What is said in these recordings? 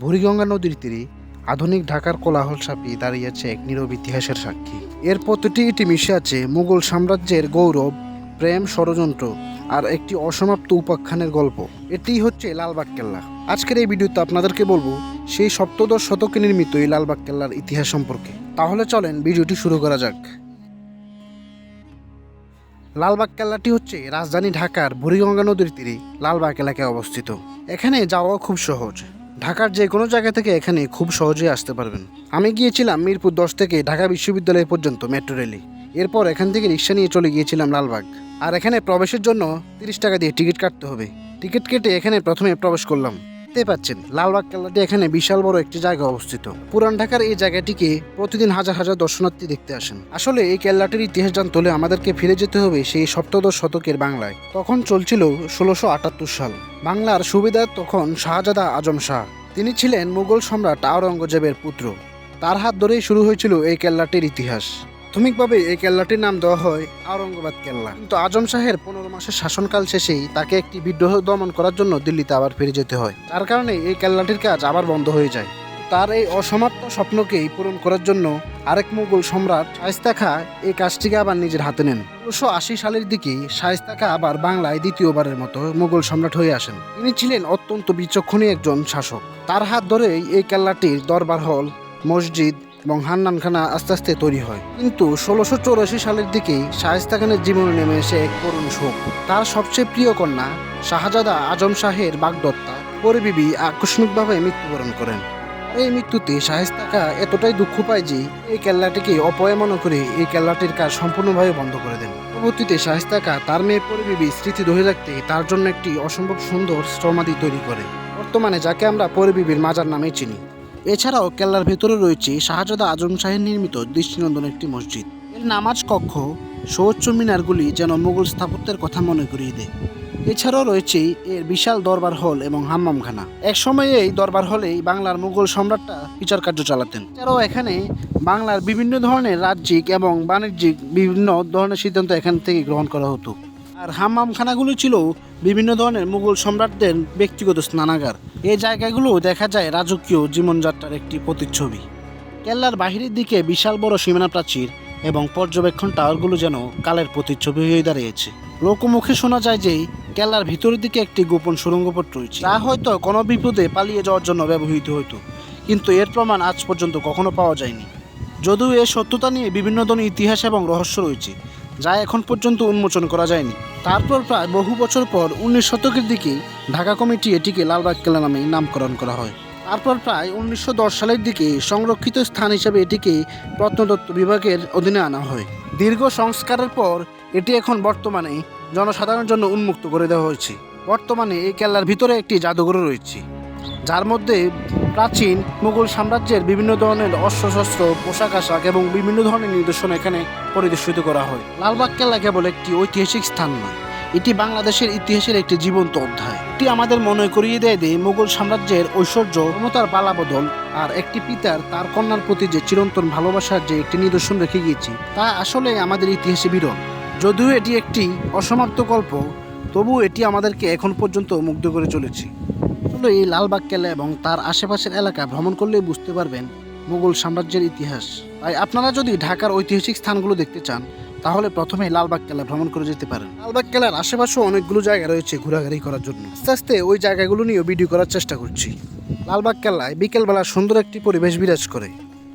বুড়িগঙ্গা নদীর তীরে আধুনিক ঢাকার কোলাহল সাপি দাঁড়িয়েছে এক নীরব ইতিহাসের সাক্ষী। এর প্রতিটি ইটি মিশে আছে মুঘল সাম্রাজ্যের গৌরব, প্রেম, ষড়যন্ত্র আর একটি অসমাপ্ত উপাখ্যানের গল্প। এটিই হচ্ছে লালবাগ কেল্লা। আজকের এই ভিডিওতে আপনাদেরকে বলব সেই সপ্তদশ শতকে নির্মিত এই লালবাগ কেল্লার ইতিহাস সম্পর্কে। তাহলে চলেন ভিডিওটি শুরু করা যাক। লালবাগ কেল্লাটি হচ্ছে রাজধানী ঢাকার বুড়িগঙ্গা নদীর তীরে লালবাগ এলাকায় অবস্থিত। এখানে যাওয়া খুব সহজ। ঢাকার যে কোনো জায়গা থেকে এখানে খুব সহজেই আসতে পারবেন। আমি গিয়েছিলাম মিরপুর দশ থেকে ঢাকা বিশ্ববিদ্যালয় পর্যন্ত মেট্রো রেলে। এরপর এখান থেকে রিক্সা নিয়ে চলে গিয়েছিলাম লালবাগ। আর এখানে প্রবেশের জন্য তিরিশ টাকা দিয়ে টিকিট কাটতে হবে। টিকিট কেটে এখানে প্রথমে প্রবেশ করলাম। দেখতে পাচ্ছেন লালবাগ কেল্লাটি এখানে বিশাল বড় একটি জায়গা অবস্থিত। পুরান ঢাকার এই জায়গাটিকে প্রতিদিন হাজার হাজার দর্শনার্থী দেখতে আসেন। আসলে এই কেল্লাটির ইতিহাস জানতে হলে আমাদেরকে ফিরে যেতে হবে সেই সপ্তদশ শতকের বাংলায়। তখন চলছিল ষোলোশো আটাত্তর সাল। বাংলার সুবিধার তখন শাহজাদা আজম শাহ। তিনি ছিলেন মুঘল সম্রাট আওরঙ্গজেবের পুত্র। তার হাত ধরেই শুরু হয়েছিল এই কেল্লাটির ইতিহাস। প্রাথমিকভাবে এই কেল্লাটির নাম দেওয়া হয় আওরঙ্গাবাদ কেল্লা। কিন্তু আজম শাহের পনেরো মাসের শাসনকাল শেষেই তাকে একটি বিদ্রোহ দমন করার জন্য দিল্লিতে আবার ফিরে যেতে হয়। তার কারণে এই কেল্লাটির কাজ আবার বন্ধ হয়ে যায়। তার এই অসমাপ্ত স্বপ্নকেই পূরণ করার জন্য আরেক মুঘল সম্রাট শায়স্তা খা এই কাজটিকে আবার নিজের হাতে নেন। উনিশশো আশি সালের দিকে শায়স্তা খা আবার বাংলায় দ্বিতীয়বারের মতো মুঘল সম্রাট হয়ে আসেন। তিনি ছিলেন অত্যন্ত বিচক্ষণী একজন শাসক। তার হাত ধরেই এই কেল্লাটির দরবার হল, মসজিদ এবং হান্নানখানা আস্তে আস্তে তৈরি হয়। কিন্তু ষোলোশো চৌরাশি সালের দিকে শায়েস্তা খানের জীবনে নেমে এসে এক করুণ শোক। তার সবচেয়ে প্রিয় কন্যা শাহজাদা আজম শাহের বাগদত্তা পরিবিবি আকস্মিকভাবে মৃত্যুবরণ করেন। এই মৃত্যুতে শায়েস্তা খা এতটাই দুঃখ পায় যে এই কেল্লাটিকে অপয় মনে করে এই কেল্লাটির কাজ সম্পূর্ণভাবে বন্ধ করে দেন। পরবর্তীতে শায়েস্তা খা তার মেয়ে পরিবিবি স্মৃতি ধরে রাখতে তার জন্য একটি অসম্ভব সুন্দর সমাধি তৈরি করে বর্তমানে যাকে আমরা পরিবিবির মাজার নামে চিনি। এছাড়াও কেল্লার ভেতরে রয়েছে শাহজাদা আজম শাহের নির্মিত দৃষ্টিনন্দন একটি মসজিদ। এর নামাজ কক্ষ সৌচ্চ মিনারগুলি যেন মুঘল স্থাপত্যের কথা মনে করিয়ে দেয়। এছাড়াও রয়েছে এর বিশাল দরবার হল এবং হাম্মামখানা। এক সময়ে এই দরবার হলেই বাংলার মুঘল সম্রাটরা বিচার কার্য চালাতেন। এছাড়াও এখানে বাংলার বিভিন্ন ধরনের রাজ্যিক এবং বাণিজ্যিক বিভিন্ন ধরনের সিদ্ধান্ত এখান থেকে গ্রহণ করা হতো। আর হাম্মামখানাগুলো ছিল বিভিন্ন ধরনের মুঘল সম্রাটদের ব্যক্তিগত স্নানাগার। এই জায়গাগুলো দেখা যায় রাজকীয় জীবনযাত্রার একটি প্রতিচ্ছবি। কেল্লার বাহিরের দিকে বিশাল বড় সীমানা প্রাচীর এবং পর্যবেক্ষণ টাওয়ারগুলো যেন কালের প্রতিচ্ছবি হয়ে দাঁড়িয়েছে। লোকমুখে শোনা যায় যে কেল্লার ভিতরের দিকে একটি গোপন সুড়ঙ্গপথ রয়েছে। যা হয়তো কোনো বিপদে পালিয়ে যাওয়ার জন্য ব্যবহৃত হতো, কিন্তু এর প্রমাণ আজ পর্যন্ত কখনো পাওয়া যায়নি। যদিও এর সত্যতা নিয়ে বিভিন্ন ধরনের ইতিহাস এবং রহস্য রয়েছে, যা এখন পর্যন্ত উন্মোচন করা যায়নি। তারপর প্রায় বহু বছর পর উনিশ শতকের দিকে ঢাকা কমিটি এটিকে লালবাগ কেল্লা নামে নামকরণ করা হয়। তারপর প্রায় উনিশশো দশ সালের দিকে সংরক্ষিত স্থান হিসেবে এটিকে প্রত্নতত্ত্ব বিভাগের অধীনে আনা হয়। দীর্ঘ সংস্কারের পর এটি এখন বর্তমানে জনসাধারণের জন্য উন্মুক্ত করে দেওয়া হয়েছে। বর্তমানে এই কেল্লার ভিতরে একটি জাদুঘর রয়েছে, যার মধ্যে প্রাচীন মুঘল সাম্রাজ্যের বিভিন্ন ধরনের অস্ত্রশস্ত্র, পোশাক আশাক এবং বিভিন্ন ধরনের নিদর্শন এখানে পরিদর্শিত করা হয়। লালবাগ কেল্লা কেবল একটি ঐতিহাসিক স্থান নয়, এটি বাংলাদেশের ইতিহাসের একটি জীবন্ত অধ্যায়। এটি আমাদের মনে করিয়ে দেয় যে মুঘল সাম্রাজ্যের ঐশ্বর্য, ক্ষমতার পালাবদল আর একটি পিতার, তার কন্যার প্রতি যে চিরন্তন ভালোবাসার যে একটি নিদর্শন রেখে গিয়েছি, তা আসলে আমাদের ইতিহাসে বিরল। যদিও এটি একটি অসমাপ্ত গল্প তবু এটি আমাদেরকে এখন পর্যন্ত মুগ্ধ করে চলেছে। আসলে এই লালবাগ কেল্লা এবং তার আশেপাশের এলাকা ভ্রমণ করলেই বুঝতে পারবেন মুঘল সাম্রাজ্যের ইতিহাস। তাই আপনারা যদি ঢাকার ঐতিহাসিক স্থানগুলো দেখতে চান, তাহলে প্রথমে লালবাগ কেলা ভ্রমণ করে যেতে পারেন। লালবাগ কেলার আশেপাশেও অনেকগুলো জায়গা রয়েছে ঘোরাঘুরি করার জন্য। আস্তে আস্তে ওই জায়গাগুলো নিয়েও ভিডিও করার চেষ্টা করছি। লালবাগ কেল্লায় বিকেলবেলা সুন্দর একটি পরিবেশ বিরাজ করে।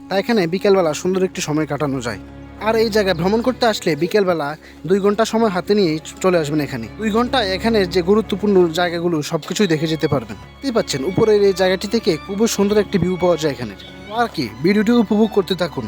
তাই এখানে বিকেলবেলা সুন্দর একটি সময় কাটানো যায়। আর এই জায়গায় ভ্রমণ করতে আসলে বিকেলবেলা দুই ঘণ্টা সময় হাতে নিয়ে চলে আসবেন এখানে। দুই ঘণ্টা এখানে যে গুরুত্বপূর্ণ জায়গাগুলো সবকিছুই দেখে যেতে পারবেন। দেখতে পাচ্ছেন, উপরের এই জায়গাটি থেকে খুবই সুন্দর একটি ভিউ পাওয়া যায় এখানে আর কি, ভিডিওটি উপভোগ করতে থাকুন।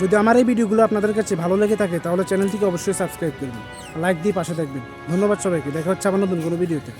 যদি আমার এই ভিডিওগুলো আপনাদের কাছে ভালো লেগে থাকে, তাহলে চ্যানেলটিকে অবশ্যই সাবস্ক্রাইব করবেন। লাইক দিয়ে পাশে থাকবেন। ধন্যবাদ সবাইকে। দেখা হচ্ছে আমার নতুন কোনো ভিডিওতে।